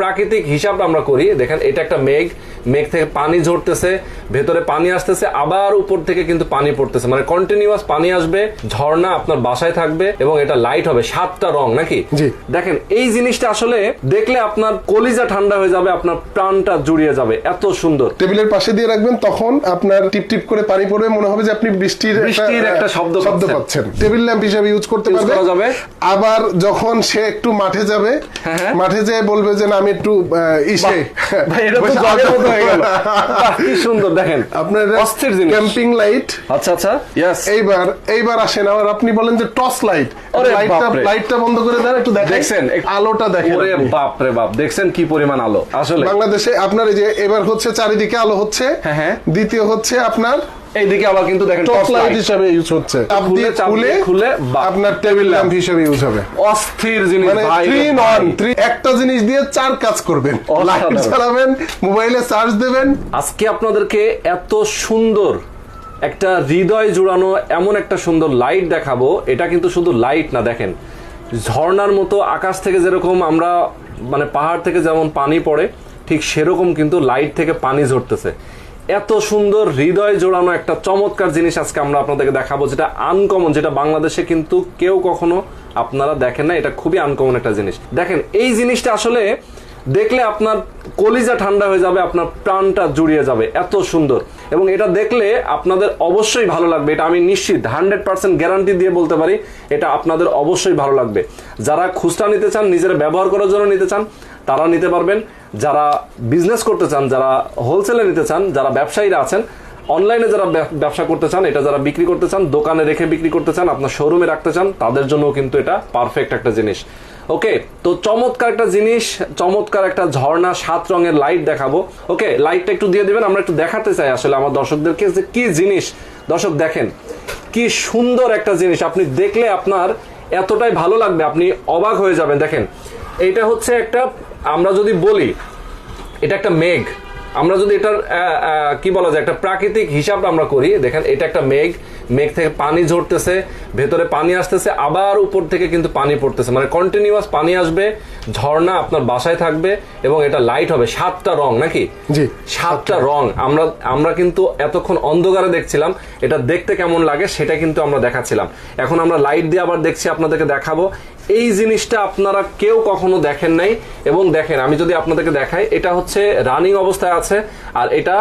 প্রাকৃতিক হিসাব আমরা করি। দেখেন এটা একটা মেঘ। মেঘ থেকে পানি ঝরতেছে ভেতরে পানি আসতেছে আবার উপর থেকে কিন্তু পানি পড়তেছে। মানে কন্টিনিউয়াস পানি আসবে ঝর্ণা আপনার বাসায় থাকবে এবং এটা লাইট হবে। সাতটা রং নাকি? দেখেন এই জিনিসটা আসলে দেখলে আপনার কলিজা ঠান্ডা হয়ে যাবে আপনার প্রাণটা জুড়িয়ে যাবে। এত সুন্দর। টেবিলের পাশে দিয়ে রাখবেন তখন আপনার টিপ টিপ করে পানি পড়বে মনে হবে যে আপনি বৃষ্টির বৃষ্টির একটা শব্দ শব্দ পাচ্ছেন। টেবিল ল্যাম্প হিসেবে ইউজ করতে পারবে। আবার যখন সে একটু মাঠে যাবে হ্যাঁ, হ্যাঁ। মাঠে যেয়ে বলবে যে না আমি একটু ইসে ভাই এটা তো জগের মতো হয়ে গেল। কি সুন্দর দেখেন আপনার অস্থির জিনিস। ক্যাম্পিং লাইট আচ্ছা আচ্ছা ইয়েস এইবার এইবার আসেন আবার আপনি বলেন যে টর্চ লাইট লাইটটা লাইটটা বন্ধ করে দেন একটু দেখেন? আলোটা দেখেন ওরে বাপ রে বাপ দেখছেন কি পরিমাণ আলো আসলে। বাংলাদেশে আপনার এই যে এবার হচ্ছে চারিদিকে আলো হচ্ছে। হ্যাঁ, হ্যাঁ। দ্বিতীয় হচ্ছে আপনার এইদিকে আবার কিন্তু দেখেন টর্চ লাইট হিসেবে ইউজ হচ্ছে। চাপ খুলে, খুলে। আপনার টেবিল ল্যাম্প হিসেবে ইউজ হবে। অস্থির জিনিস মানে ভাই। থ্রি রে ইন ভাই। ওয়ান থ্রি একটা জিনিস দিয়ে চার কাজ করবেন। লাইট চালাবেন মোবাইলে চার্জ দেবেন। আজকে আপনাদেরকে এত সুন্দর একটা হৃদয় জুড়ানো এমন একটা সুন্দর লাইট দেখাবো। এটা কিন্তু শুধু লাইট না দেখেন। ঝর্ণার মতো আকাশ থেকে যেরকম আমরা মানে পাহাড় থেকে যেমন পানি পড়ে ঠিক সেরকম কিন্তু লাইট থেকে পানি ঝরতেছে। এত সুন্দর হৃদয় জোড়ানো একটা চমৎকার জিনিস আজকে আমরা আপনাদেরকে দেখাবো, যেটা আনকমন যেটা বাংলাদেশে কিন্তু কেউ কখনো আপনারা দেখেন না। এটা খুবই আনকমন একটা জিনিস। দেখেন, এই জিনিসটা আসলে দেখলে আপনার কলিজা ঠান্ডা হয়ে যাবে, আপনার প্রাণটা জুড়িয়ে যাবে। এত সুন্দর। এবং এটা দেখলে আপনাদের অবশ্যই ভালো লাগবে। এটা আমি নিশ্চিত, হান্ড্রেড পার্সেন্ট গ্যারান্টি দিয়ে বলতে পারি, এটা আপনাদের অবশ্যই ভালো লাগবে। যারা খুচরা নিতে চান, নিজেরা ব্যবহার করার জন্য নিতে চান তারা নিতে পারবেন। যারা বিজনেস করতে চান, যারা হোলসেলে নিতে চান, যারা ব্যবসায়ীরা আছেন অনলাইনে যারা ব্যবসা করতে চান, এটা যারা বিক্রি করতে চান, দোকানে রেখে বিক্রি করতে চান, আপনার শোরুমে রাখতে চান, তাদের জন্য কিন্তু এটা পারফেক্ট একটা জিনিস। ওকে তো চমৎকার একটা জিনিস, চমৎকার একটা ঝর্ণা, সাত রঙের লাইট দেখাবো। ওকে লাইটটা একটু দিয়ে দেবেন, আমরা একটু দেখাতে চাই আসলে আমার দর্শকদেরকে যে কি জিনিস। দর্শক, দেখেন, কি সুন্দর একটা জিনিস। আপনি দেখলে আপনার এতটাই ভালো লাগবে, আপনি অবাক হয়ে যাবেন। দেখেন এটা হচ্ছে একটা আমরা যদি বলি এটা একটা মেঘ। আমরা যদি এটার কি বলা যায় একটা প্রাকৃতিক হিসাব আমরা করি দেখেন এটা একটা মেঘ। মেঘ থেকে পানি ঝরতেছে ভেতরে পানি আসতেছে আবার উপর থেকে কিন্তু পানি পড়তেছে। মানে কন্টিনিউয়াস পানি আসবে ঝর্ণা আপনার বাসায় থাকবে এবং এটা লাইট হবে। সাতটা রং নাকি? জি, সাতটা রং। আমরা আমরা কিন্তু এতক্ষণ অন্ধকারে দেখছিলাম এটা দেখতে কেমন লাগে সেটা কিন্তু আমরা দেখাচ্ছিলাম। এখন আমরা লাইট দিয়ে আবার দেখছি আপনাদেরকে দেখাবো। এই জিনিসটা আপনারা কেউ কখনো দেখেন নাই এবং দেখেন, আমি যদি আপনাদেরকে দেখাই, এটা হচ্ছে রানিং অবস্থায় আছে আর এটা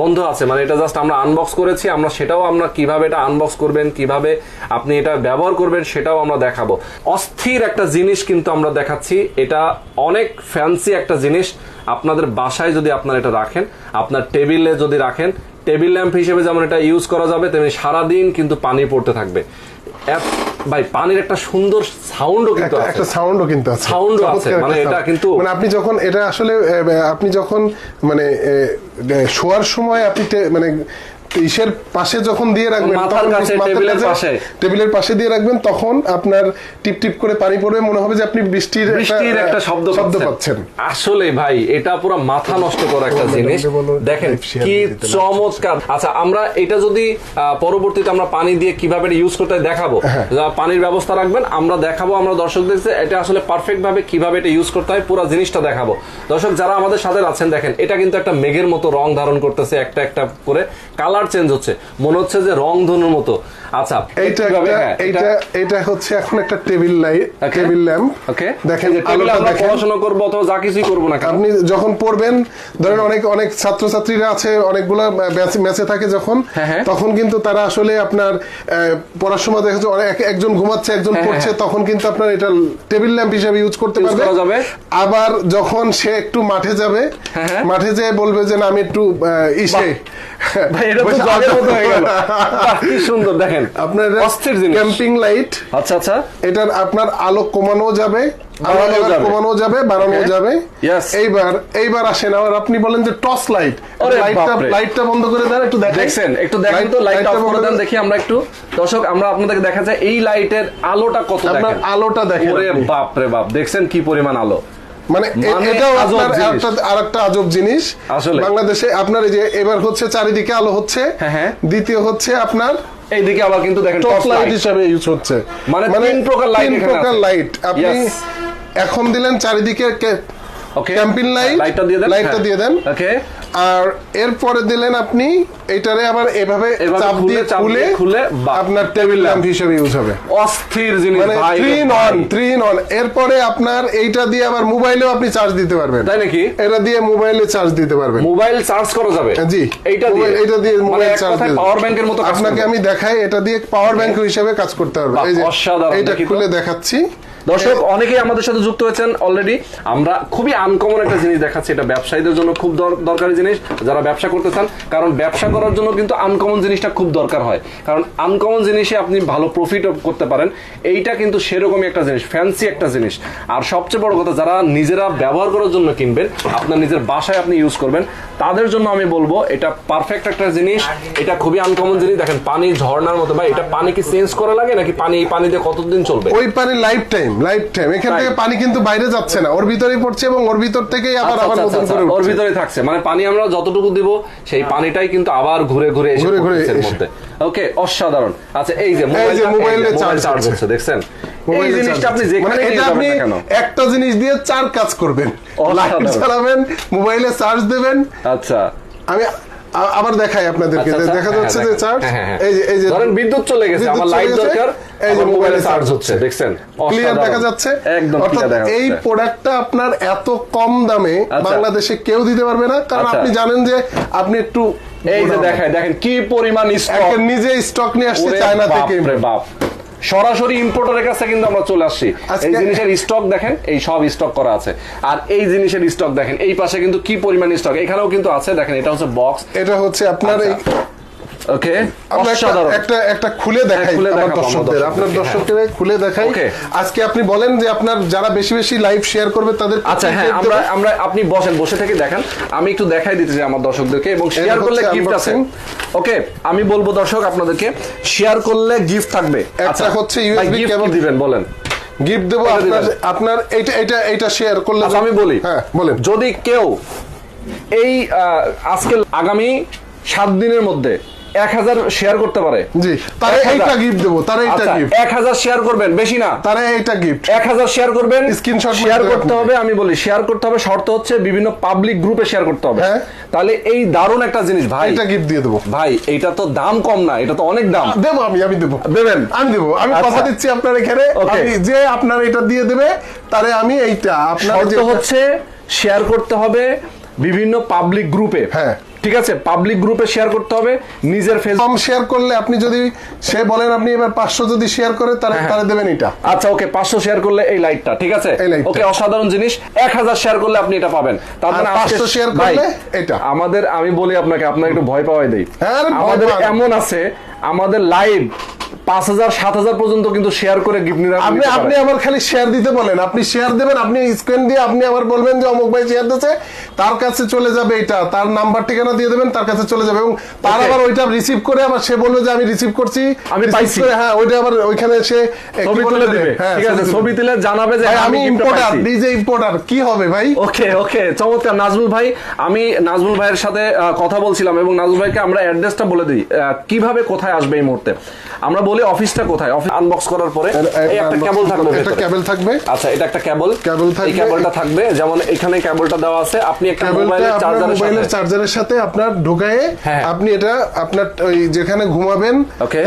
বন্ধ আছে। মানে এটা জাস্ট আমরা আনবক্স করেছি, আমরা সেটাও আমরা কীভাবে এটা আনবক্স করবেন, কীভাবে আপনি এটা ব্যবহার করবেন সেটাও আমরা দেখাবো। অস্থির একটা জিনিস কিন্তু আমরা দেখাচ্ছি, এটা অনেক ফ্যান্সি একটা জিনিস। আপনাদের বাসায় যদি আপনার এটা রাখেন, আপনার টেবিলে যদি রাখেন টেবিল ল্যাম্প হিসেবে যেমন এটা ইউজ করা যাবে, তেমনি সারাদিন কিন্তু পানি পড়তে থাকবে। ভাই পানির একটা সুন্দর সাউন্ডও কিন্তু একটা আছে। একটা সাউন্ডও কিন্তু আছে। সাউন্ডও আছে, মানে এটা কিন্তু- মানে আপনি যখন এটা আসলে আপনি যখন মানে শোয়ার সময় আপনি মানে ইসের পাশে যখন দিয়ে রাখবেন মাথার কাছে, টেবিলের পাশে। টেবিলের পাশে দিয়ে রাখবেন তখন আপনার টিপ টিপ করে পানি পড়বে মনে হবে যে আপনি বৃষ্টির বৃষ্টির একটা শব্দ শব্দ পাচ্ছেন। আসলে ভাই এটা পুরো মাথা নষ্ট করা একটা জিনিস। দেখেন কি দিয়ে চমৎকার। আচ্ছা আমরা এটা যদি পরবর্তীতে আমরা পানি দিয়ে কীভাবে ইউজ করতে দেখাবো। হ্যাঁ। যা পানির ব্যবস্থা রাখবেন আমরা দেখাবো আমরা দর্শকদের যে এটা আসলে পারফেক্ট ভাবে কীভাবে এটা ইউজ করতে হয় পুরো জিনিসটা দেখাবো। দর্শক যারা আমাদের সাথে আছেন দেখেন এটা কিন্তু একটা মেঘের মতো রং ধারণ করতেছে একটা একটা করে। কালার চেঞ্জ হচ্ছে। মনে হচ্ছে যে রং ধনুর মতো। আচ্ছা এইটা? হ্যাঁ, এইটা এটা হচ্ছে এখন একটা table light table lamp. Okay দেখেন আলোটা পড়াশোনা করব অথবা যা কিছুই করব না আপনি যখন পড়বেন ধরেন অনেক অনেক ছাত্রছাত্রীরা আছে অনেকগুলো ম্যাচে থাকে যখন হ্যাঁ, হ্যাঁ। তখন কিন্তু তারা আসলে আপনার পড়ার সময় দেখা যাচ্ছে একজন ঘুমাচ্ছে একজন পড়ছে। তখন কিন্তু আপনার এটা টেবিল ল্যাম্প হিসেবে ইউজ করতে পারবে। আবার যখন সে একটু মাঠে যাবে। মাঠে যেয়ে বলবে যে না আমি একটু ইসে। সুন্দর দেখেন। আপনার অস্থির জিনিস। ক্যাম্পিং লাইট আচ্ছা আচ্ছা। এটার আপনার আলো কমানো যাবে। কমানো যাবে বাড়ানো যাবে। এইবার এইবার আসেন আপনি বলেন যে টর্চ লাইট লাইটটা লাইটটা বন্ধ করে দেন একটু দেখেন। দেখছেন একটু দেখেন তো লাইটটা অফ করে দেন দেখি আমরা একটু। দর্শক আমরা আপনাদেরকে দেখা যায় এই লাইটের আলোটা কত আপনার দেখেন? আলোটা দেখেন বাপ রে বাপ দেখছেন কি পরিমাণ আলো? মানে মানে এটাও আপনার আরেকটা আজব জিনিস। বাংলাদেশে আপনার এই যে এবার হচ্ছে চারিদিকে আলো হচ্ছে হ্যাঁ, হ্যাঁ। দ্বিতীয় হচ্ছে আপনার এইদিকে আবার কিন্তু দেখেন টর্চ লাইট লাইট হিসাবে ইউজ হচ্ছে। মানে তিন প্রকার লাইট তিন প্রকার লাইট আপনি এখন দিলেন চারিদিকে কে- Okay. ক্যাম্পিং লাইট লাইটটা দিয়ে দেন? লাইটটা হ্যাঁ। দিয়ে দেন। ওকে আর এরপরে দিলেন আপনি এটারে আবার এভাবে চাপ দিয়ে খুলে খুলে, আপনার টেবিল ল্যাম্প হিসেবে ইউজ হবে। অস্থির জিনিস মানে ইন ইন এরপরে আপনার এইটা দিয়ে আবার মোবাইলেও আপনি চার্জ দিতে পারবেন। তাই নাকি? এটা দিয়ে মোবাইলে চার্জ দিতে পারবেন। মোবাইল চার্জ করা যাবে? জি। এইটা দিয়ে? এটা দিয়ে মোবাইল চার্জ দিয়ে পাওয়ার ব্যাংকের মতো আপনাকে আমি দেখাই এটা দিয়ে পাওয়ার ব্যাংক হিসেবে কাজ করতে পারবে এই যে এটা খুলে দেখাচ্ছি। দর্শক, অনেকেই আমাদের সাথে যুক্ত হয়েছেন অলরেডি আমরা খুবই আনকমন একটা জিনিস দেখাচ্ছি, এটা ব্যবসায়ীদের জন্য খুব দরকারি জিনিস, যারা ব্যবসা করতে চান। কারণ ব্যবসা করার জন্য কিন্তু আনকমন জিনিসটা খুব দরকার হয়। কারণ আনকমন জিনিসে আপনি ভালো প্রফিট করতে পারেন। এইটা কিন্তু সেরকমই একটা জিনিস ফ্যান্সি একটা জিনিস। আর সবচেয়ে বড় কথা, যারা নিজেরা ব্যবহার করার জন্য কিনবেন, আপনার নিজের বাসায় আপনি ইউজ করবেন, তাদের জন্য আমি বলব, এটা পারফেক্ট একটা জিনিস। এটা খুবই আনকমন জিনিস। দেখেন, পানি ঝর্ণার মতো, ভাই, এটা পানি কি চেঞ্জ করা লাগে, নাকি পানি এই পানিতে কতদিন চলবে? ওই পানি লাইফ টাইম লাইফ টাইম এখান থেকে পানি কিন্তু বাইরে যাচ্ছে না। ওর ভিতরেই পড়ছে এবং ওর ভিতর থেকেই আবার আচ্ছা, আবার আচ্ছা, নতুন আচ্ছা, করে ওর উঠছে। ভিতরে থাকছে। মানে পানি আমরা যতটুকু দিব সেই পানিটাই কিন্তু আবার ঘুরে ঘুরে এসে ঘুরে। মধ্যে। ওকে অসাধারণ। আচ্ছা এই যে মোবাইলে চার্জ হচ্ছে। দেখছেন? এই জিনিসটা আপনি যেখানে মানে এটা আপনি একটা জিনিস দিয়ে চার কাজ করবেন। লাইট চালাবেন মোবাইলে চার্জ দেবেন। আচ্ছা। আমি আবার দেখাই আপনাদেরকে। আচ্ছা, আচ্ছা, দেখা হ্যাঁ, যাচ্ছে যে চার্জ হ্যাঁ, হ্যাঁ। এই যে এই যে ধরেন বিদ্যুৎ চলে গেছে আমার লাইট দরকার এই যে মোবাইলে চার্জ হচ্ছে দেখছেন? ক্লিয়ার দেখা যাচ্ছে? একদম ক্লিয়ার দেখা এই প্রোডাক্টটা আপনার এত কম দামে আচ্ছা। বাংলাদেশে কেউ দিতে পারবে না কারণ। আপনি জানেন যে আপনি একটু এই যে দেখায় দেখেন কি পরিমাণ স্টক নিজে স্টক নিয়ে আসছে চায়না থেকে। বাপ। সরাসরি ইম্পোর্টারের কাছে কিন্তু আমরা চলে আসছি। এই জিনিসের স্টক দেখেন এই সব স্টক করা আছে। আর এই জিনিসের স্টক দেখেন এই পাশে কিন্তু কি পরিমাণ স্টক এখানেও কিন্তু আছে দেখেন এটা হচ্ছে বক্স এটা হচ্ছে আপনার এই ওকে একটা- একটা খুলে দেখাই আমার দর্শকদের। আপনার হ্যাঁ। দর্শকদের খুলে দেখাই। আজকে আপনি বলেন যে আপনার যারা বেশি বেশি লাইভ শেয়ার করবে তাদের আচ্ছা হ্যাঁ আমরা আমরা আপনি বসেন বসে থেকে দেখেন। আমি একটু দেখাই দিতে চাই আমার দর্শকদেরকে এবং শেয়ার করলে গিফট আছে। ওকে আমি বলব দর্শক আপনাদেরকে শেয়ার করলে গিফট থাকবে। একটা হচ্ছে গিফট cable। দিবেন বলেন। গিফট দেবো আপনার। আপনার এইটা এটা এটা শেয়ার করলে আচ্ছা আমি বলি। হ্যাঁ বলেন। যদি কেউ এই আজকে আগামী সাত দিনের মধ্যে এক হাজার শেয়ার করতে পারে। জি তারে 1000 এইটা গিফট দেবো তারে এইটা আচ্ছা গিফট এক হাজার শেয়ার করবেন বেশি না। তারে এইটা গিফট এক হাজার শেয়ার করবেন Screenshot শেয়ার করতে হবে আমি বলি শেয়ার করতে হবে শর্ত হচ্ছে বিভিন্ন পাবলিক গ্রুপে শেয়ার করতে হবে। হ্যাঁ। তাহলে এই দারুণ একটা জিনিস ভাই। এইটা গিফট দিয়ে দেবো। ভাই এটা তো দাম কম না এটা তো অনেক দাম। দেবো আমি আমি দেবো। দেবেন? আমি দেবো আমি আচ্ছা। কথা দিচ্ছি আপনার এখানে. যে আপনার এটা দিয়ে দেবে তারে আমি এইটা আপনার হচ্ছে শেয়ার করতে হবে বিভিন্ন পাবলিক গ্রুপে হ্যাঁ। ঠিক আছে? পাবলিক গ্রুপে শেয়ার করতে হবে নিজের ফেসবুক শেয়ার করলে আপনি যদি সে বলেন আপনি এবার পাঁচশো যদি শেয়ার করে তাহলে হ্যাঁ, তারে দেবেন এটা। আচ্ছা ওকে পাঁচশো শেয়ার করলে এই লাইটটা ঠিক আছে। ওকে অসাধারণ জিনিস। এক হাজার শেয়ার করলে আপনি এটা পাবেন। তার মানে 500 শেয়ার করলে এটা। আমাদের আমি বলি আপনাকে আপনার একটু ভয় পাওয়াই দেই। হ্যাঁ, আমাদের। এমন আছে আমাদের লাইভ পাঁচ হাজার সাত হাজার পর্যন্ত কিন্তু শেয়ার করে গিফট আপনি আপনি আমার খালি শেয়ার দিতে বলেন। আপনি শেয়ার দেবেন আপনি স্ক্রিন দিয়ে আপনি বলবেন যে অমুক ভাই শেয়ার দিয়েছে তার কাছে চলে যাবে এটা। তার নাম্বার ঠিকানা দিয়ে দেবেন তার কাছে চলে যাবে। এবং তার আবার ওইটা রিসিভ করে আবার সে বলবে যে আমি রিসিভ করছি। আমি পাইছি। হ্যাঁ ওইটা আবার ওইখানে সে ছবি তুলে দেবে? হ্যাঁ, ঠিক আছে ছবি তুলে জানাবে যে আমি ইম্পোর্টার। নিজে ইম্পোর্টার কি হবে ভাই? ওকে ওকে চমৎকার। নাজমুল ভাই আমি নাজমুল ভাইয়ের সাথে কথা বলছিলাম এবং নাজমুল ভাইকে আমরা অ্যাড্রেসটা বলে দিই। কীভাবে কোথায় আসবে এই মুহূর্তে? আমরা বলি অফিসটা কোথায়? অফিস আনবক্স করার পরে এই একটা কেবল থাকবে একটা কেবল থাকবে। আচ্ছা এটা একটা কেবল কেবল এই থাকবে। কেবলটা থাকবে। যেমন এখানে কেবলটা দেওয়া আছে আপনি একটা মোবাইলের চার্জারের মোবাইলের চার্জারের সাথে আপনার ঢুকায়ে হ্যাঁ। আপনি এটা আপনার ওই যেখানে ঘুমাবেন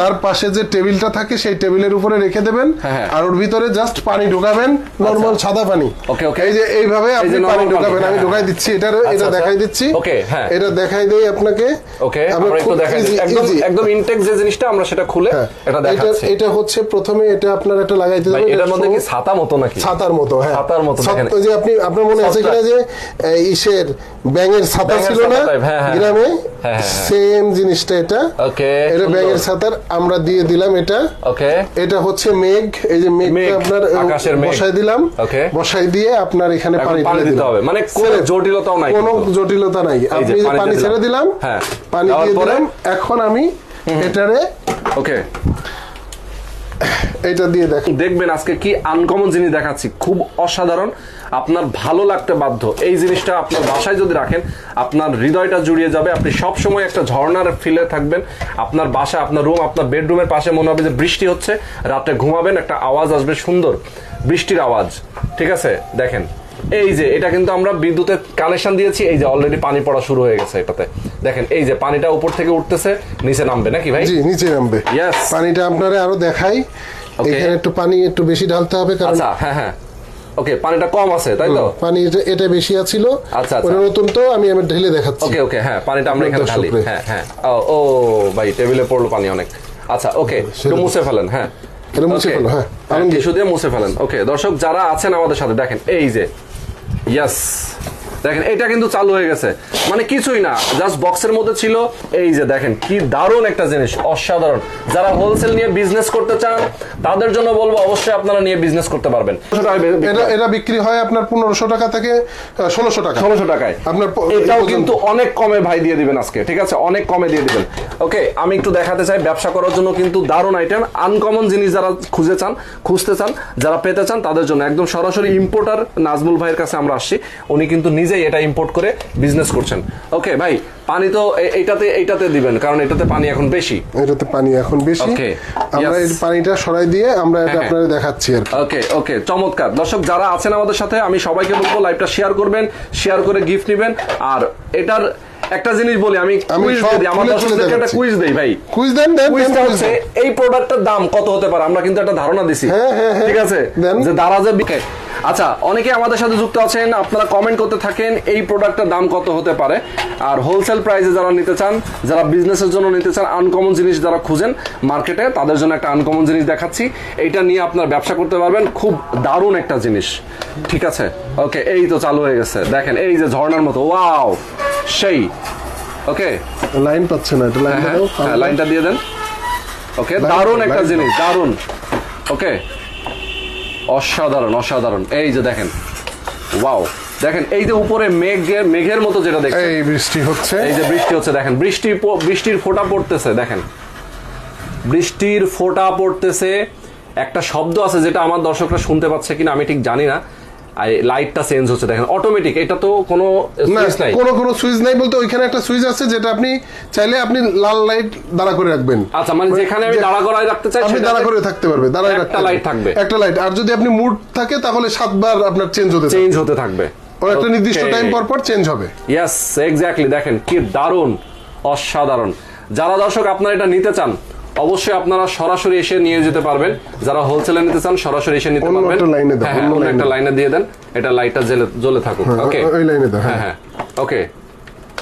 তার পাশে যে টেবিলটা থাকে সেই টেবিলের উপরে রেখে দেবেন। হ্যাঁ, হ্যাঁ। আর ওর ভিতরে জাস্ট পানি ঢুকাবেন নরমাল সাদা পানি। ওকে ওকে এই যে এইভাবে এই আপনি পানি ঢুকাবেন। আমি ঢুকাই। দিচ্ছি এটা আচ্ছা, এটা আচ্ছা। দেখাই দিচ্ছি। Okay, হ্যাঁ। এটা দেখাই দেই আপনাকে। ওকে আমরা একটু দেখাই। একদম একদম ইনটেক যে জিনিসটা আমরা সেটা খুলে এটা এটা দেখাচ্ছি। এটা হচ্ছে প্রথমে এটা আপনার একটা লাগাইতে হবে এটার মধ্যে কি ছাতা মতো নাকি? ছাতার মতো হ্যাঁ। ছাতার মতো দেখেন। যে আপনি আপনার মনে আছে কিনা যে ইসের ব্যাঙের ছাতা ছিল না? হ্যাঁ, হ্যাঁ। গ্রামে? হ্যাঁ, হ্যাঁ। সেম জিনিসটা এটা। ওকে এটা ব্যাঙের ছাতার আমরা দিয়ে দিলাম এটা। ওকে এটা হচ্ছে মেঘ এই যে মেঘ, মেঘ আপনার আকাশের মেঘ। বসাই দিলাম। Okay. বসাই দিয়ে আপনার এখানে পানি দিতে হবে। মানে কোনো জটিলতাও নাই কোনো জটিলতা নাই। আপনি পানি ছেড়ে দিলাম। হ্যাঁ। পানি দিয়ে দিলাম। এখন আমি এটারে ওকে এটা দিয়ে দেখ। দেখবেন আজকে কি আনকমন জিনিস দেখাচ্ছি। খুব অসাধারণ। আপনার ভালো লাগতে বাধ্য। এই জিনিসটা আপনার বাসায় যদি রাখেন আপনার হৃদয়টা জুড়িয়ে যাবে। আপনি সব সময় একটা ঝর্ণার ফিলে থাকবেন। আপনার বাসা আপনার রুম আপনার বেডরুমের পাশে মনে হবে যে বৃষ্টি হচ্ছে। রাতে ঘুমাবেন একটা আওয়াজ আসবে সুন্দর। বৃষ্টির আওয়াজ। ঠিক আছে? দেখেন। এই যে এটা কিন্তু আমরা বিদ্যুতের কানেকশন দিয়েছি। এই যে অলরেডি পানি পড়া শুরু হয়ে গেছে এটাতে। দেখেন এই যে পানিটা উপর থেকে উঠতেছে নিচে নামবে নাকি ভাই? জি নিচে নামবে। Yes. পানিটা আপনারা আরও দেখাই। এখানে একটু পানি একটু বেশি ঢালতে হবে কারণ আচ্ছা হ্যাঁ হ্যাঁ। ওকে পানিটা কম আছে তাই তো? পানি এটা- বেশি আছিল। আচ্ছা, আচ্ছা। নতুন তো আমি আমি ঢেলে দেখাচ্ছি। ওকে ওকে হ্যাঁ পানিটা আমরা এখানে ঢালি। হ্যাঁ হ্যাঁ। ও ও ভাই টেবিলে পড়ল পানি অনেক। আচ্ছা ওকে একটু মুছে ফেলেন হ্যাঁ। এটা মুছে ফেলো, হ্যাঁ। টিস্যু দিয়ে মুছে ফেলেন ওকে দর্শক যারা আছেন আমাদের সাথে দেখেন এই যে ইয়াস দেখেন এটা কিন্তু চালু হয়ে গেছে। মানে কিছুই না জাস্ট বক্সের মধ্যে ছিল। এই যে দেখেন কি দারুণ একটা জিনিস অসাধারণ। যারা হোলসেল নিয়ে বিজনেস করতে চান তাদের জন্য বলব অবশ্যই আপনারা নিয়ে বিজনেস করতে পারবেন। এটা বিক্রি হয় আপনার পনেরোশো টাকা থেকে ষোলোশো টাকা। ষোলোশো টাকায়। আপনার এটাও কিন্তু অনেক কমে ভাই দিয়ে দিবেন আজকে ঠিক আছে? অনেক কমে দিয়ে দিবেন। ওকে আমি একটু দেখাতে চাই ব্যবসা করার জন্য কিন্তু দারুণ আইটেম আনকমন জিনিস যারা খুঁজে চান খুঁজতে চান যারা পেতে চান তাদের জন্য। একদম সরাসরি ইম্পোর্টার নাজমুল ভাইয়ের কাছে আমরা আসছি উনি কিন্তু নিজেই এটা ইম্পোর্ট করে বিজনেস করছেন। ওকে ভাই পানি তো এইটাতে এইটাতে দিবেন কারণ এটাতে পানি এখন বেশি। এটাতে পানি এখন বেশি। আমরা এই পানিটা সরাই দিয়ে আমরা এটা হ্যাঁ, হ্যাঁ। আপনাদের দেখাচ্ছি আর ওকে ওকে চমৎকার। দর্শক যারা আছেন আমাদের সাথে আমি সবাইকে বলব লাইভটা শেয়ার করবেন শেয়ার করে গিফট নেবেন। আর এটার একটা জিনিস বলি আমি কুইজ দিই। আমার দর্শকদেরকে একটা কুইজ দেই ভাই। কুইজ দেন দেন কুইজটা কুইজ হচ্ছে এই প্রোডাক্টের দাম কত হতে পারে? আমরা কিন্তু একটা ধারণা দিছি। হ্যাঁ, হ্যাঁ, হ্যাঁ। ঠিক আছে? যে দারাজে বিকে আচ্ছা অনেকে আমাদের সাথে যুক্ত আছেন আপনারা কমেন্ট করতে থাকেন এই প্রোডাক্টের দাম কত হতে পারে। আর হোলসেল প্রাইসে যারা নিতে চান যারা বিজনেসের জন্য নিতে চান আনকমন জিনিস যারা খুঁজেন মার্কেটে তাদের জন্য একটা আনকমন জিনিস দেখাচ্ছি। এইটা নিয়ে আপনার ব্যবসা করতে পারবেন খুব দারুণ একটা জিনিস। ঠিক আছে? ওকে এই তো চালু হয়ে গেছে। দেখেন এই যে ঝর্ণার মতো। ওয়াও সেই। ওকে লাইন পাচ্ছে না এটা লাইন হ্যাঁ হ্যাঁ লাইনটা দিয়ে দেন। ওকে দারুণ একটা জিনিস দারুণ। ওকে অসাধারণ অসাধারণ। এই যে দেখেন। ওয়াও। দেখেন এই যে উপরে মেঘের মেঘের মতো যেটা দেখেন এই বৃষ্টি হচ্ছে। এই যে বৃষ্টি হচ্ছে দেখেন। বৃষ্টি বৃষ্টির ফোঁটা পড়তেছে দেখেন। বৃষ্টির ফোঁটা পড়তেছে। একটা শব্দ আছে যেটা আমার দর্শকরা শুনতে পাচ্ছে কিনা আমি ঠিক জানি না। আর লাইটটা চেঞ্জ হচ্ছে দেখেন অটোমেটিক এটা তো কোনো switch নাই। কোনো কোনো সুইচ নাই বলতে ওইখানে একটা সুইচ আছে যেটা আপনি চাইলে আপনি লাল লাইট দাঁড়া করে রাখবেন। আচ্ছা মানে যেখানে আমি দাঁড়া করায় রাখতে চাই আপনি দাঁড়া করে থাকতে পারবে দাঁড়ায় একটা রাখতে light পারবে। থাকবে। একটা লাইট আর যদি আপনি মুড থাকে তাহলে সাতবার আপনার চেঞ্জ হতে চেঞ্জ হতে থাকবে। একটা নির্দিষ্ট টাইম পর পর চেঞ্জ হবে। ইয়েস এক্স্যাক্টলি দেখেন কি দারুণ অসাধারণ। যারা দর্শক আপনারা এটা নিতে চান অবশ্যই আপনারা সরাসরি এসে নিয়ে যেতে পারবেন। যারা হোলসেলে নিতে চান সরাসরি এসে নিতে পারবেন। একটা লাইনে দাও, হ্যাঁ, হ্যাঁ, অন্য অন্য একটা লাইনে দিয়ে দেন। এটা লাইটটা জ্বলে জ্বলে থাকুক হ্যাঁ, ওকে ওই লাইনে দাও, হ্যাঁ। হ্যাঁ। হ্যাঁ ওকে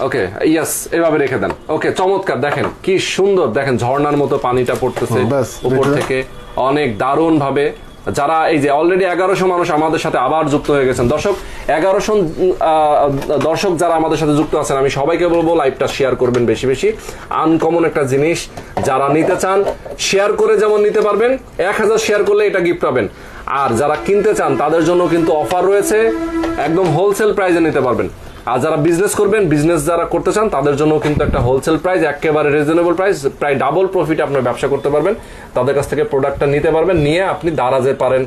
ওকে ইয়েস এভাবে রেখে দেন। ওকে চমৎকার দেখেন কি সুন্দর দেখেন ঝর্ণার মতো পানিটা পড়তেছে উপর থেকে। অনেক দারুণ ভাবে যারা এই যে অলরেডি এগারোশো মানুষ আমাদের সাথে আবার যুক্ত হয়ে গেছেন। দর্শক, এগারোশো দর্শক যারা আমাদের সাথে যুক্ত আছেন, আমি সবাইকে বলব লাইভটা শেয়ার করবেন বেশি বেশি। আনকমন একটা জিনিস, যারা নিতে চান শেয়ার করে যেমন নিতে পারবেন, এক হাজার শেয়ার করলে এটা গিফট পাবেন। আর যারা কিনতে চান, তাদের জন্য কিন্তু অফার রয়েছে, একদম হোলসেল প্রাইসে নিতে পারবেন। আর যারা বিজনেস করবেন বিজনেস যারা করতে চান তাদের জন্য কিন্তু একটা হোলসেল প্রাইস একেবারে রিজনেবল প্রাইস প্রায় ডাবল প্রফিট আপনার ব্যবসা করতে পারবেন। তাদের কাছ থেকে প্রোডাক্টটা নিতে পারবেন নিয়ে আপনি দারাজে পারেন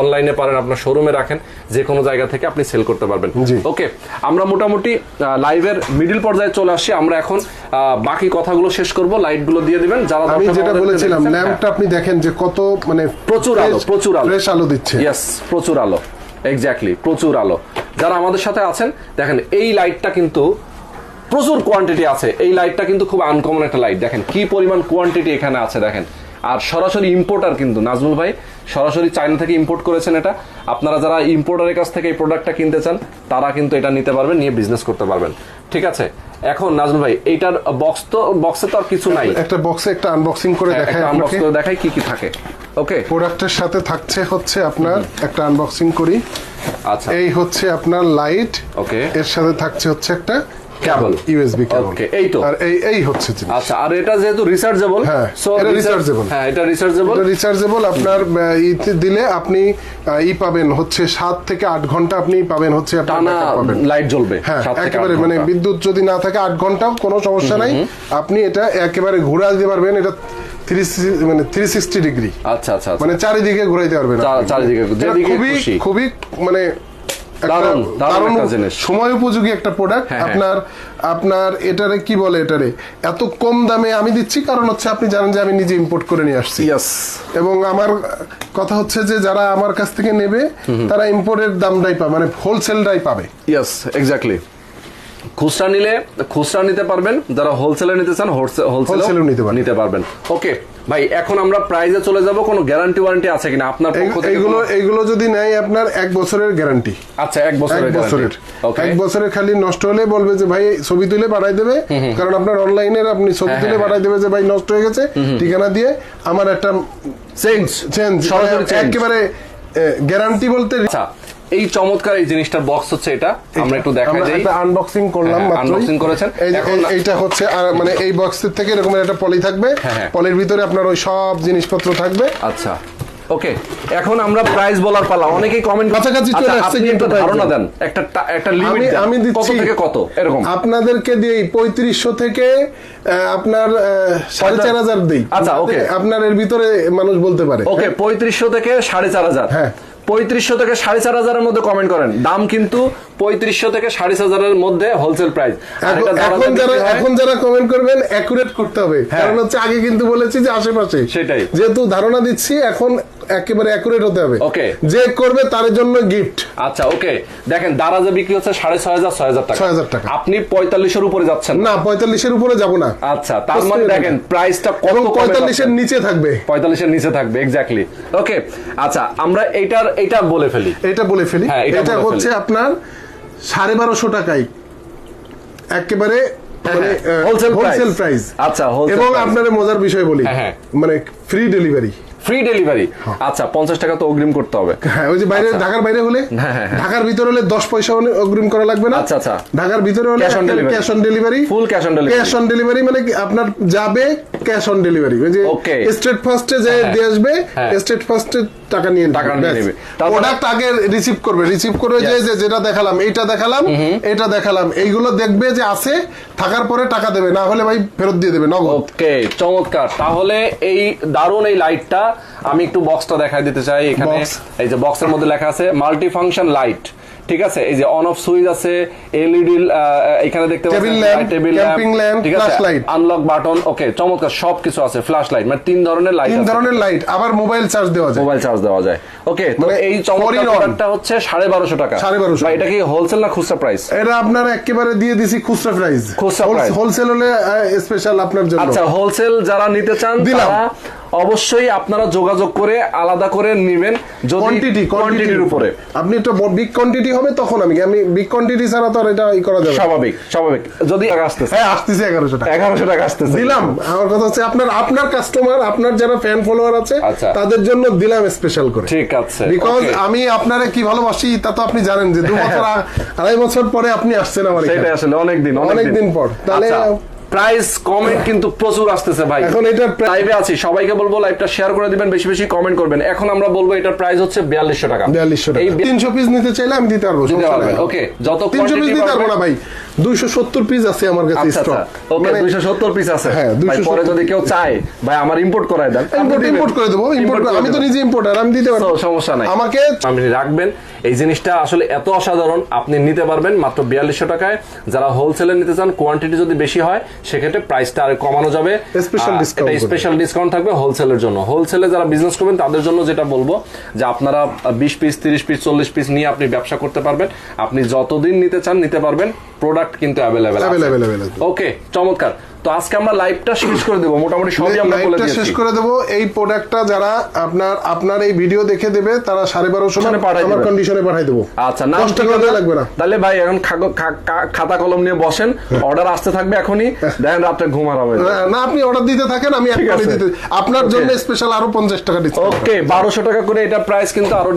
অনলাইনে পারেন আপনার শোরুমে রাখেন যে কোনো জায়গা থেকে আপনি সেল করতে পারবেন। ওকে আমরা মোটামুটি লাইভের মিডিল পর্যায়ে চলে আসছি। আমরা এখন বাকি কথাগুলো শেষ করব লাইটগুলো দিয়ে দিবেন। যারা আমি যেটা বলেছিলাম ল্যাম্পটা আপনি দেখেন যে কত মানে প্রচুর আলো প্রচুর আলো। ফ্রেশ আলো দিচ্ছে। ইয়েস প্রচুর আলো। এক্স্যাক্টলি প্রচুর আলো। যারা আমাদের সাথে আছেন দেখেন এই লাইটটা কিন্তু প্রচুর কোয়ান্টিটি আছে। এই লাইটটা কিন্তু খুব আনকমন একটা লাইট দেখেন কি পরিমাণ কোয়ান্টিটি এখানে আছে দেখেন। আর সরাসরি ইম্পোর্টার কিন্তু নাজমুল ভাই সরাসরি চায়না থেকে ইম্পোর্ট করেছেন এটা। আপনারা যারা ইম্পোর্টারের কাছ থেকে এই প্রোডাক্টটা কিনতে চান তারা কিন্তু এটা নিতে পারবেন নিয়ে বিজনেস করতে পারবেন। ঠিক আছে? এখন নাজমুল ভাই এইটার বক্স তো বক্সে তো আর কিছু নাই। একটা বক্সে একটা আনবক্সিং করে দেখাই একটা আনবক্স করে দেখাই কি কি থাকে। ওকে প্রোডাক্টের সাথে থাকছে হচ্ছে আপনার একটা আনবক্সিং করি। আচ্ছা। এই হচ্ছে আপনার লাইট ওকে এর সাথে থাকছে হচ্ছে একটা কেবল ইউএসবি কেবল Okay, এই তো। আর এই এই হচ্ছে জিনিস। আচ্ছা আর এটা যেহেতু রিসার্চেবল হ্যাঁ, এটা rechargeable। হ্যাঁ এটা রিসার্চেবল এটা রিচার্জেবল আপনার ইতে দিলে আপনি ই পাবেন হচ্ছে সাত থেকে আট ঘণ্টা আপনি পাবেন হচ্ছে টানা পাবেন। লাইট জ্বলবে হ্যাঁ একেবারে মানে বিদ্যুৎ যদি না থাকে আট ঘন্টাও কোনো সমস্যা নাই। আপনি এটা একেবারে ঘুরা দিতে পারবেন। এটা মানে ডিগ্রি। আচ্ছা আচ্ছা আচ্ছা। মানে চারিদিকে ঘুরাইতে পারবেন চারিদিকে, যেদিকে খুবই খুশি। খুবই মানে। সময় উপযোগী একটা প্রোডাক্ট হ্যাঁ, হ্যাঁ। আপনার আপনার এটারে কি বলে এটারে? এত কম দামে আমি দিচ্ছি কারণ হচ্ছে আপনি জানেন যে আমি নিজে ইম্পোর্ট করে নিয়ে আসছি। এবং আমার কথা হচ্ছে যে যারা আমার কাছ থেকে নেবে তারা ইম্পোর্টের দামটাই পাবে মানে হোলসেলটাই পাবে। ইয়েস এক্স্যাক্টলি খুচরা নিলে খুচরা নিতে পারবেন যারা হোলসেলে নিতে চান Wholesale-ও নিতে পারবেন। ওকে ভাই এখন আমরা প্রাইজে চলে যাব কোনো গ্যারান্টি ওয়ারেন্টি আছে কিনা? আপনার পক্ষ থেকে এইগুলো কোনো- এইগুলো যদি নেয় আপনার এক বছরের গ্যারান্টি আচ্ছা এক বছরের বছরের। ওকে এক বছরের খালি নষ্ট হলে বলবে যে ভাই ছবি তুলে পাঠাই দেবে। কারণ আপনার অনলাইনে আপনি ছবি হ্যাঁ, তুলে হ্যাঁ, পাঠাই দেবে যে ভাই নষ্ট হয়ে গেছে। ঠিকানা দিয়ে আমার একটা চেঞ্জ চেঞ্জ সরাসরি চেঞ্জ একেবারে গ্যারান্টি বলতে আচ্ছা এই চমৎকার এই জিনিসটার বক্স হচ্ছে এটা। আমরা একটু দেখাই আমরা দিই। একটা আনবক্সিং করলাম হ্যাঁ, মাত্রই। করেছেন। এখন- এই- এইটা হচ্ছে মানে এই বক্সের থেকে এরকম একটা পলি থাকবে। হ্যাঁ, হ্যাঁ। পলির ভিতরে আপনার ওই সব জিনিসপত্র থাকবে। আচ্ছা। ওকে এখন আমরা প্রাইস বলার পালা। অনেকেই কমেন্ট কাছাকাছি চলে আসছে কিন্তু ধারণা দেন। একটা একটা লিমিট আমি কত দিচ্ছি। থেকে কত? এরকম। আপনাদেরকে দিই পঁয়ত্রিশশো থেকে আহ, আপনার আহ, সাড়ে চার হাজার দিই। আচ্ছা, ওকে আপনার এর ভিতরে মানুষ বলতে পারে। ওকে পঁয়ত্রিশশো থেকে সাড়ে চার হাজার। হ্যাঁ। পঁয়ত্রিশশো থেকে সাড়ে চার হাজারের মধ্যে কমেন্ট করেন। দাম কিন্তু পঁয়ত্রিশশো থেকে সাড়ে চার হাজারের মধ্যে হোলসেল প্রাইস এখন যারা এখন যারা কমেন্ট করবেন অ্যাকুরেট করতে হবে। কারণ হচ্ছে আগে কিন্তু বলেছি যে আশেপাশে। হ্যাঁ। সেটাই। যেহেতু ধারণা দিচ্ছি এখন একেবারে অ্যাকুরেট হতে হবে। Okay. যে করবে তার জন্য গিফট আচ্ছা ওকে দেখেন দারাজে বিক্রি হচ্ছে সাড়ে ছয় হাজার ছয় হাজার টাকা। 6,000 টাকা। আপনি পঁয়তাল্লিশের উপরে যাচ্ছেন না? পঁয়তাল্লিশের উপরে যাব না। আচ্ছা তার মানে দেখেন। প্রাইসটা কত পঁয়তাল্লিশের নিচে থাকবে। পঁয়তাল্লিশের নিচে থাকবে এক্স্যাক্টলি ওকে আচ্ছা আমরা এইটার এইটা বলে ফেলি এটা বলে ফেলি হ্যাঁ, এটা এটা হচ্ছে আপনার সাড়ে বারোশো টাকায় একেবারে মানে হ্যাঁ, হোলসেল প্রাইস আচ্ছা, এবং। আপনার মজার বিষয় বলি হ্যাঁ, হ্যাঁ। মানে ফ্রি ডেলিভারি ফ্রি ডেলিভারি আচ্ছা পঞ্চাশ টাকা তো অগ্রিম করতে হবে হ্যাঁ ওই যে বাইরে ঢাকার বাইরে হলে হ্যাঁ, হ্যাঁ, হ্যাঁ। ঢাকার ভিতরে হলে দশ পয়সা অনে- অগ্রিম করা লাগবে না আচ্ছা, আচ্ছা। ঢাকার ভিতরে হলে। Cash on delivery Full cash on delivery। Cash on delivery মানে আপনার যাবে ক্যাশ অন ডেলিভারি ওই যে। স্টেট ফার্স্টে যে হ্যাঁ, দিয়ে আসবে হ্যাঁ। স্টেট ফার্স্টে টাকা নিয়ে টাকা নিয়ে নেবে। প্রোডাক্ট আগে রিসিভ করবে। রিসিভ করে যে যে যেটা দেখালাম এইটা দেখালাম এটা দেখালাম। এইগুলো দেখবে যে আছে থাকার পরে টাকা দেবে। না হলে ভাই ফেরত দিয়ে দেবে নগদ। ওকে চমৎকার। তাহলে এই দারুণ এই লাইটটা আমি একটু বক্সটা দেখাই দিতে চাই। এখানে এই যে বক্সের মধ্যে লেখা আছে মাল্টি ফাংশন লাইট ঠিক আছে? এই যে অন অফ সুইচ আছে এলইডি এখানে দেখতে lamp, camping lamp, ঠিক আছে। আনলক বাটন ওকে চমৎকার সবকিছু আছে ফ্ল্যাশ লাইট মানে তিন ধরনের লাইট তিন ধরনের লাইট আবার মোবাইল চার্জ দেওয়া যায়। মোবাইল চার্জ দেওয়া যায়। ওকে তো মানে এই চমৎকার প্রোডাক্টটা হচ্ছে সাড়ে বারোশো টাকা। 1250 ভাই, এটা কি হোলসেল না খুচরা প্রাইস এটা আপনার একেবারে দিয়ে দিছি খুচরা প্রাইস খুচরা price। হোলসেল হলে স্পেশাল আপনার জন্য। আচ্ছা হোলসেল যারা নিতে চান দিলাম। তারা অবশ্যই আপনারা যোগাযোগ করে আলাদা করে নেবেন কোয়ান্টিটি কোয়ান্টিটির উপরে। আপনি একটা বিগ কোয়ান্টিটি হবে তখন আমি। আমি বিগ কোয়ান্টিটি ছাড়া তো এটা ই করা যাবে স্বাভাবিক স্বাভাবিক। যদি আসতেছে। হ্যাঁ আসতেছে এগারোশো টাকা। এগারোশো টাকা আসতেছে। দিলাম। আমার কথা হচ্ছে আপনার আপনার কাস্টমার আপনার যারা ফ্যান ফলোয়ার আছে আচ্ছা। তাদের জন্য দিলাম স্পেশাল করে। ঠিক আছে বিকজ আমি আপনারা কি ভালোবাসি তা তো আপনি জানেন যে দু বছর আড়াই বছর পরে আপনি আসছেন আমার এখানে। আসলে অনেক দিন অনেক দিন পর। তাহলে- প্রাইস কমেন্ট কিন্তু প্রচুর আসতেছে ভাই। এখন এটা লাইভে আছি সবাইকে বলব লাইভটা শেয়ার করে দিবেন বেশি বেশি কমেন্ট করবেন। এখন আমরা বলব এটার প্রাইস হচ্ছে বিয়াল্লিশশো টাকা। বিয়াল্লিশশো এই টাকা তিনশো পিস নিতে চাইলে আমি দিতে পারব। ওকে যত তিনশো পিস quantity দিতে পারব না ভাই। দুইশো সত্তর পিস আছে আমার কাছে স্টক ওকে দুইশো সত্তর পিস আছে। হ্যাঁ, পরে যদি কেউ চায় ভাই আমার ইম্পোর্ট করায় দেন। ইম্পোর্ট ইম্পোর্ট করে দেবো ইম্পোর্ট আমি তো নিজে ইম্পোর্টার আমি দিতে পারব। সমস্যা নাই। আমাকে আপনি রাখবেন। এই জিনিসটা আসলে এত অসাধারণ আপনি নিতে পারবেন মাত্র বিয়াল্লিশশো টাকায়। যারা হোলসেলে নিতে চান কোয়ান্টিটি যদি বেশি হয় সেক্ষেত্রে প্রাইসটা আর কমানো যাবে। এটা করবে। স্পেশাল ডিসকাউন্ট থাকবে হোলসেলের জন্য। হোলসেলে যারা বিজনেস করবেন তাদের জন্য যেটা বলব যে আপনারা বিশ পিস তিরিশ পিস চল্লিশ পিস নিয়ে আপনি ব্যবসা করতে পারবেন। আপনি যতদিন নিতে চান নিতে পারবেন। প্রোডাক্ট কিন্তু অ্যাভেলেবেল available। ওকে চমৎকার। তো আজকে আমরা লাইভটা শেষ করে দেবো মোটামুটি সবই আমরা বলে লাইভটা শেষ করে দেবো। এই প্রোডাক্টটা যারা আপনার আপনার এই ভিডিও দেখে দেবে তারা সাড়ে বারোশো কন্ডিশনে আমার কন্ডিশনে পাঠাই দেবো। আচ্ছা না টাকা লাগবে না। তাহলে ভাই এখন খাতা কলম নিয়ে বসেন। অর্ডার আসতে থাকবে এখনই। দেখেন রাত্রে ঘুম হবে না। আপনি অর্ডার দিতে থাকেন আমি দিতে আপনার জন্য স্পেশাল আরও পঞ্চাশ টাকা ডিসকাউন্ট ওকে বারোশো টাকা করে এটা প্রাইস কিন্তু আরও